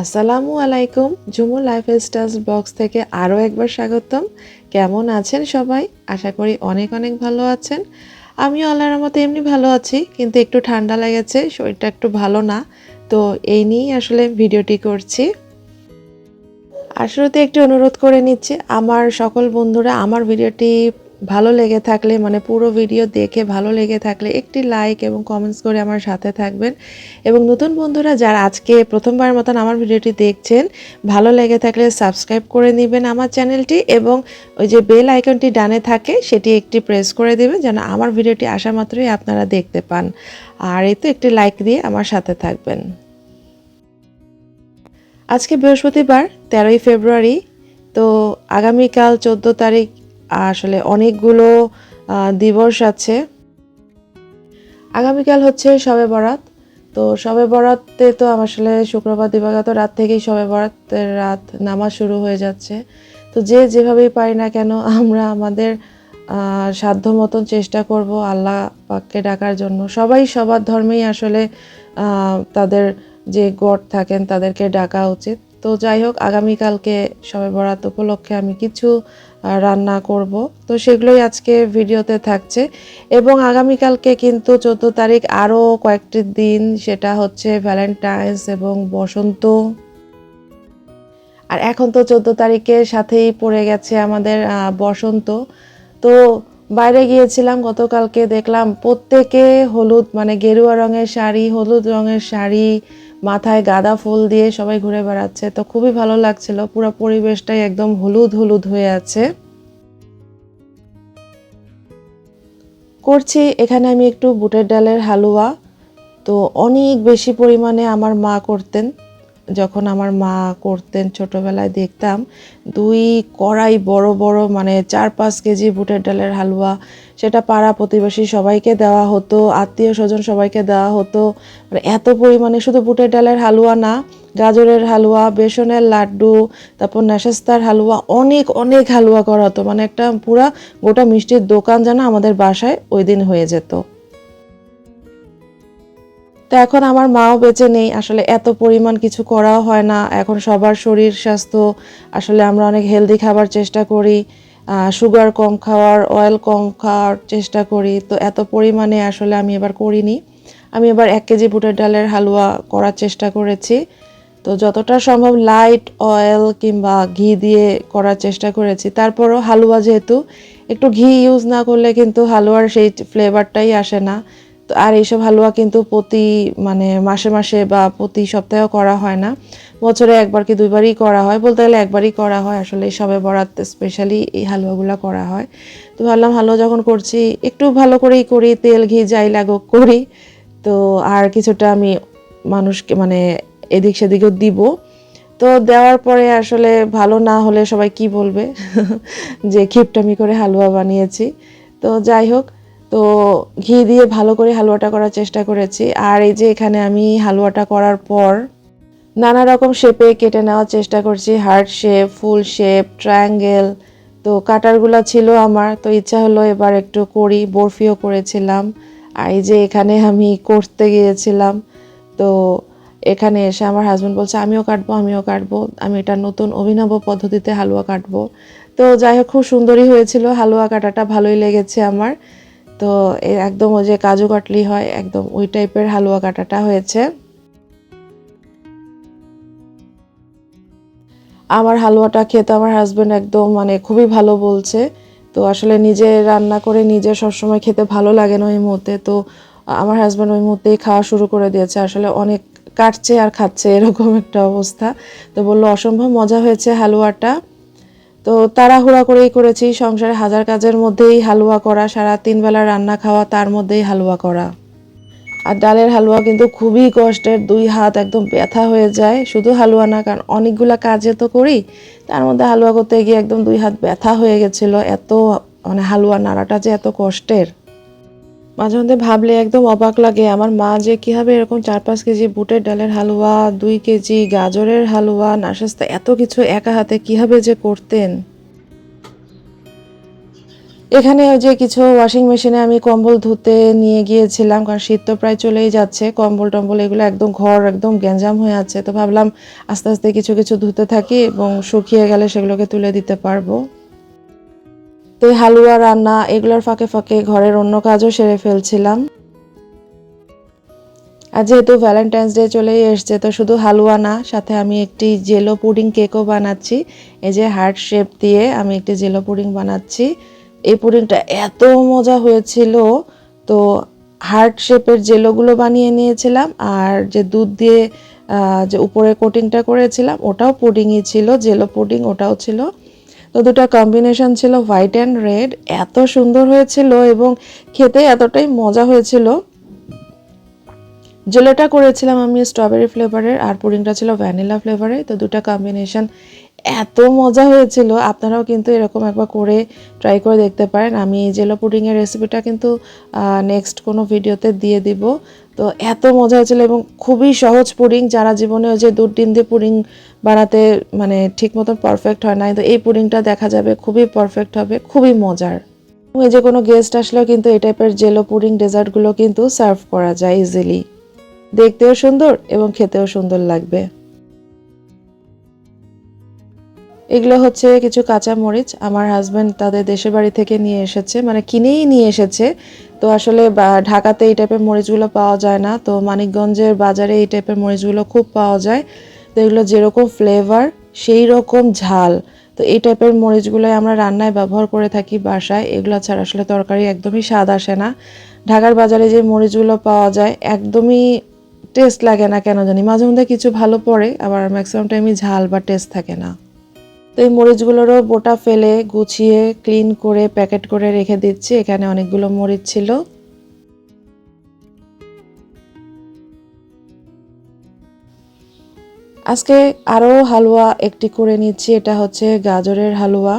আসসালামু আলাইকুম Jhumu life style box থেকে আরও একবার স্বাগতম। কেমন আছেন সবাই? আশা করি অনেক অনেক ভালো আছেন। আমিও আল্লাহর মতো এমনি ভালো আছি, কিন্তু একটু ঠান্ডা লেগেছে, শরীরটা একটু ভালো না। তো এই নিয়েই আসলে ভিডিওটি করছি। আর শুরুতে একটি অনুরোধ করে নিচ্ছি, আমার সকল বন্ধুরা আমার ভিডিওটি ভালো লেগে থাকলে মানে পুরো ভিডিও দেখে ভালো লেগে থাকলে একটি লাইক এবং কমেন্টস করে আমার সাথে থাকবেন। এবং নতুন বন্ধুরা যারা আজকে প্রথমবার মতন আমার ভিডিওটি দেখছেন, ভালো লেগে থাকলে সাবস্ক্রাইব করে নেবেন আমার চ্যানেলটি এবং ওই যে বেল আইকনটি ডানে থাকে, সেটি একটি প্রেস করে দেবেন যেন আমার ভিডিওটি আসা মাত্রই আপনারা দেখতে পান। আর এই তো একটি লাইক দিয়ে আমার সাথে থাকবেন। আজকে বৃহস্পতিবার, তেরোই ফেব্রুয়ারি, তো আগামীকাল চোদ্দ তারিখ আসলে অনেকগুলো দিবস আছে। আগামীকাল হচ্ছে শবে বরাত। তো শবে বরাতে তো আসলে শুক্রবার, দিবাগত রাত থেকেই শবে বরাতের রাত নামাজ শুরু হয়ে যাচ্ছে। তো যে যেভাবেই পারি না কেন, আমরা আমাদের সাধ্য মতন চেষ্টা করব আল্লাহ পাককে ডাকার জন্য। সবাই সবার ধর্মেই আসলে তাদের যে গড থাকেন তাদেরকে ডাকা উচিত। তো যাই হোক, আগামীকালকে সবে বরাত উপলক্ষে আমি কিছু রান্না করব। তো সেগুলোই আজকে ভিডিওতে থাকছে। এবং আগামীকালকে কিন্তু চোদ্দ তারিখ আরও কয়েকটি দিন, সেটা হচ্ছে ভ্যালেন্টাইন্স এবং বসন্ত। আর এখন তো চোদ্দ তারিখের সাথেই পড়ে গেছে আমাদের বসন্ত। তো বাইরে গিয়েছিলাম, গতকালকে দেখলাম প্রত্যেকে হলুদ মানে গেরুয়া রঙের শাড়ি, হলুদ রঙের শাড়ি মাথায় গাঁদা ফুল দিয়ে সবাই ঘুরে বেড়াচ্ছে। তো খুবই ভালো লাগছিল। পুরো পরিবেশটাই একদম হলুদ হলুদ হয়ে আছে। করছি। এখানে আমি একটু বুটের ডালের হালুয়া। তো অনেক বেশি পরিমাণে আমার মা করতেন। যখন আমার মা করতেন ছোটবেলায় দেখতাম, দুই কড়াই বড় বড় মানে চার পাঁচ কেজি বুটের ডালের হালুয়া, সেটা পাড়া প্রতিবেশী সবাইকে দেওয়া হতো, আত্মীয় স্বজন সবাইকে দেওয়া হতো। মানে এত পরিমাণে শুধু বুটের ডালের হালুয়া না, গাজরের হালুয়া, বেসনের লাড্ডু, তারপর নাশাস্তার হালুয়া, অনেক অনেক হালুয়া করা হতো। মানে একটা পুরা গোটা মিষ্টির দোকান যেন আমাদের বাসায় ওই দিন হয়ে যেত। তো এখন আমার মাও বেঁচে নেই। আসলে এত পরিমাণ কিছু করাও হয় না। এখন সবার শরীর স্বাস্থ্য, আসলে আমরা অনেক হেলদি খাবার চেষ্টা করি। সুগার কম খাওয়ার অয়েল কম খাওয়ার চেষ্টা করি। তো এত পরিমাণে আসলে আমি এবার করিনি। আমি এবার এক কেজি বুটের ডালের হালুয়া করার চেষ্টা করেছি। তো যতটা সম্ভব লাইট অয়েল কিংবা ঘি দিয়ে করার চেষ্টা করেছি। তারপরও হালুয়া যেহেতু, একটু ঘি ইউজ না করলে কিন্তু হালুয়ার সেই ফ্লেভারটাই আসে না। আর এইসব হালুয়া কিন্তু প্রতি মানে মাসে মাসে বা প্রতি সপ্তাহেও করা হয় না। বছরে একবার কি দুইবারই করা হয়, বলতে গেলে একবারই করা হয়। আসলে এই সবে বরাত স্পেশালি এই হালুয়াগুলো করা হয়। তো ভাবলাম হালুয়া যখন করছি, একটু ভালো করেই করি, তেল, ঘি যাই লাগুক করি। তো আর কিছুটা আমি মানুষকে মানে এদিক সেদিকেও দিব। তো দেওয়ার পরে আসলে ভালো না হলে সবাই কি বলবে? যে খিপটামি করে হালুয়া বানিয়েছি। তো যাই হোক তো ঘি দিয়ে ভালো করে হালুয়াটা করার চেষ্টা করেছি। আর এই যে এখানে আমি হালুয়াটা করার পর নানা রকম শেপে কেটে নেওয়ার চেষ্টা করছি। হার্ট শেপ ফুল শেপ ট্রায়াঙ্গেল তো কাটারগুলো ছিল আমার। তো ইচ্ছা হলো এবার একটু করি, বরফিও করেছিলাম। আর এই যে এখানে আমি করতে গিয়েছিলাম। তো এখানে এসে আমার হাজব্যান্ড বলছে, আমিও কাটবো আমিও কাটবো। আমি এটা নতুন অভিনব পদ্ধতিতে হালুয়া কাটবো। তো যাই হোক, খুব সুন্দরই হয়েছিল। হালুয়া কাটাটা ভালোই লেগেছে আমার। তো একদম ওই যে কাজু কাটলি হয়, একদম ওই টাইপের হালুয়া কাটাটা হয়েছে। আমার হালুয়াটা খেতে আমার হাজব্যান্ড একদম মানে খুবই ভালো বলছে। তো আসলে নিজে রান্না করে নিজে সবসময় খেতে ভালো লাগে না ওই মুহূর্তে। তো আমার হাজব্যান্ড ওই মুহূর্তেই খাওয়া শুরু করে দিয়েছে। আসলে অনেক কাটছে আর খাচ্ছে এরকম একটা অবস্থা। তো বলল, অসম্ভব মজা হয়েছে হালুয়াটা। তো তাড়াহুড়া করেই করেছি, সংসারে হাজার কাজের মধ্যেই হালুয়া করা, সারা তিন বেলা রান্না খাওয়া, তার মধ্যেই হালুয়া করা। আর ডালের হালুয়া কিন্তু খুবই কষ্টের, দুই হাত একদম ব্যথা হয়ে যায়, শুধু হালুয়া না, কারণ অনেকগুলো কাজে তো করি, তার মধ্যে হালুয়া করতে গিয়ে একদম দুই হাত ব্যথা হয়ে গেছিল, এত মানে হালুয়া নাড়াটা যে এত কষ্টের। মাঝে মধ্যে ভাবলে একদম অবাক লাগে, আমার মা যে কীভাবে এরকম চার পাঁচ কেজি বুটের ডালের হালুয়া, দুই কেজি গাজরের হালুয়া, নাশাস্তা, এত কিছু একা হাতে কীভাবে যে করতেন? এখানে ওই যে কিছু ওয়াশিং মেশিনে আমি কম্বল ধুতে নিয়ে গিয়েছিলাম, কারণ শীত তো প্রায় চলেই যাচ্ছে, কম্বল টম্বল এগুলো একদম ঘর, একদম গ্যাঞ্জাম হয়ে আছে, তো ভাবলাম আস্তে আস্তে কিছু কিছু ধুতে থাকি এবং শুকিয়ে গেলে সেগুলোকে তুলে দিতে পারব। তো এই হালুয়া, রান্না এগুলোর ফাঁকে ফাঁকে ঘরের অন্য কাজও সেরে ফেলছিলাম। আর যেহেতু ভ্যালেন্টাইন্স ডে চলেই এসছে, তো শুধু হালুয়া না, সাথে আমি একটি জেলো পুডিং কেকও বানাচ্ছি। এই যে হার্ট শেপ দিয়ে আমি একটি জেলো পুডিং বানাচ্ছি। এই পুডিংটা এত মজা হয়েছিল, তো হার্ট শেপের জেলোগুলো বানিয়ে নিয়েছিলাম, আর যে দুধ দিয়ে যে উপরে কোটিংটা করেছিলাম, ওটাও পুডিংই ছিল জেলো পুডিং ওটাও ছিল। তো দুটা কম্বিনেশন ছিল হোয়াইট অ্যান্ড রেড এত সুন্দর হয়েছিল এবং খেতে এতটাই মজা হয়েছিল। জেলোটা করেছিলাম আমি স্ট্রবেরি ফ্লেভারের আর পুডিংটা ছিল ভ্যানিলা ফ্লেভারের তো দুটা কম্বিনেশন এত মজা হয়েছিল, আপনারাও কিন্তু এরকম একবার করে ট্রাই করে দেখতে পারেন। আমি এই জেলো পুডিংয়ের রেসিপিটা কিন্তু নেক্সট কোনো ভিডিওতে দিয়ে দিব। তো এত মজা হয়েছিল এবং খুবই সহজ পুডিং, যারা জীবনে ওই যে দুধ ডিম দিয়ে পুডিং বানাতে মানে ঠিক মতন পারফেক্ট হয় না তো এই পুডিংটা দেখা যাবে, খুবই পারফেক্ট হবে, খুবই মজার। এই যে কোনো গেস্ট আসলেও কিন্তু এই টাইপের জেলো পুডিং ডেজার্টগুলো কিন্তু সার্ভ করা যায় ইজিলি দেখতেও সুন্দর এবং খেতেও সুন্দর লাগবে। এগুলো হচ্ছে কিছু কাঁচা মরিচ আমার হাজব্যান্ড তাদের দেশের বাড়ি থেকে নিয়ে এসেছে মানে কিনেই নিয়ে এসেছে। তো আসলে ঢাকাতে এই টাইপের মরিচগুলো পাওয়া যায় না। তো মানিকগঞ্জের বাজারে এই টাইপের মরিচগুলো খুব পাওয়া যায়। তো এগুলো যেরকম ফ্লেভার সেই রকম ঝাল। তো এই টাইপের মরিচগুলোই আমরা রান্নায় ব্যবহার করে থাকি বাসায়। এগুলো ছাড়া আসলে তরকারি একদমই স্বাদ আসে না। ঢাকার বাজারে যে মরিচগুলো পাওয়া যায়, একদমই টেস্ট লাগে না কেন জানি। মাঝে মধ্যে কিছু ভালো পড়ে, আবার ম্যাক্সিমাম টাইমই ঝাল বা টেস্ট থাকে না। তো এই মরিচগুলোরও বোটা ফেলে গুছিয়ে ক্লিন করে প্যাকেট করে রেখে দিচ্ছি। এখানে অনেকগুলো মরিচ ছিল। আজকে আরও হালুয়া একটি করে নিচ্ছি। এটা হচ্ছে গাজরের হালুয়া।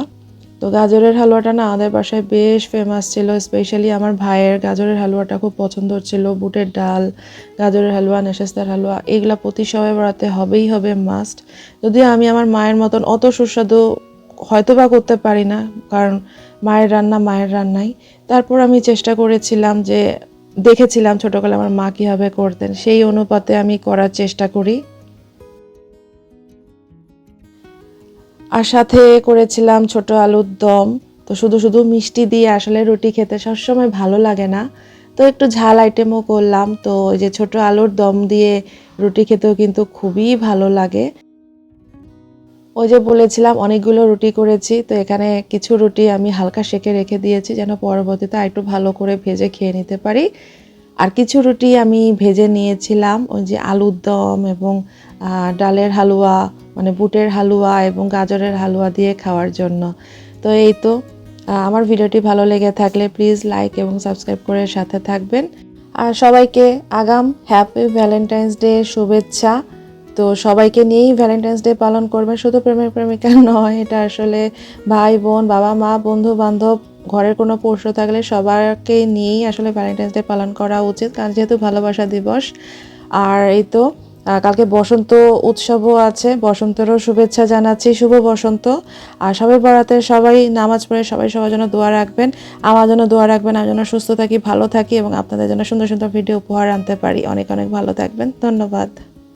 তো গাজরের হালুয়াটা না আমাদের বাসায় বেশ ফেমাস ছিল স্পেশালি আমার ভাইয়ের গাজরের হালুয়াটা খুব পছন্দ ছিল বুটের ডাল, গাজরের হালুয়া, নেশাস্তার হালুয়া, এগুলা প্রতি সবাই বেড়াতে হবেই হবে মাস্ট যদিও আমি আমার মায়ের মতন অত সুস্বাদু হয়তো বা করতে পারি না, কারণ মায়ের রান্না মায়ের রান্নাই। তারপর আমি চেষ্টা করেছিলাম যে, দেখেছিলাম ছোটোকালে আমার মা কীভাবে করতেন, সেই অনুপাতে আমি করার চেষ্টা করি। আর সাথে করেছিলাম ছোট আলুর দম। তো শুধু শুধু মিষ্টি দিয়ে আসলে রুটি খেতে সবসময় ভালো লাগে না। তো একটু ঝাল আইটেমও করলাম। তো ওই যে ছোট আলুর দম দিয়ে রুটি খেতেও কিন্তু খুবই ভালো লাগে। ওই যে বলেছিলাম, অনেকগুলো রুটি করেছি। তো এখানে কিছু রুটি আমি হালকা সেকে রেখে দিয়েছি যেন পরবর্তীতে একটু ভালো করে ভেজে খেয়ে নিতে পারি। আর কিছু রুটি আমি ভেজে নিয়েছিলাম। ওই যে আলুর দম এবং ডালের হালুয়া মানে বুটের হালুয়া এবং গাজরের হালুয়া দিয়ে খাওয়ার জন্য। তো এই তো আমার ভিডিওটি ভালো লেগে থাকলে প্লিজ লাইক এবং সাবস্ক্রাইব করে সাথে থাকবেন। আর সবাইকে আগাম হ্যাপি ভ্যালেন্টাইন্স ডে শুভেচ্ছা। তো সবাইকে নিয়েই ভ্যালেন্টাইন্স ডে পালন করবেন শুধু প্রেমিক প্রেমিকা নয়, এটা আসলে ভাই, বোন, বাবা, মা, বন্ধু, বান্ধব, ঘরের কোনো পোষ্য থাকলে সবাইকে নিয়েই আসলে ভ্যালেন্টাইন্স ডে পালন করা উচিত, কারণ যেহেতু ভালোবাসা দিবস। আর এই তো কালকে বসন্ত উৎসবও আছে। বসন্তেরও শুভেচ্ছা জানাচ্ছি। শুভ বসন্ত। আর সবাই বরাতে সবাই নামাজ পড়ে সবাই সবার জন্য দোয়া রাখবেন। আমার জন্য দোয়া রাখবেন। আমি যেন সুস্থ থাকি, ভালো থাকি এবং আপনাদের জন্য সুন্দর সুন্দর ভিডিও উপহার আনতে পারি। অনেক অনেক ভালো থাকবেন। ধন্যবাদ।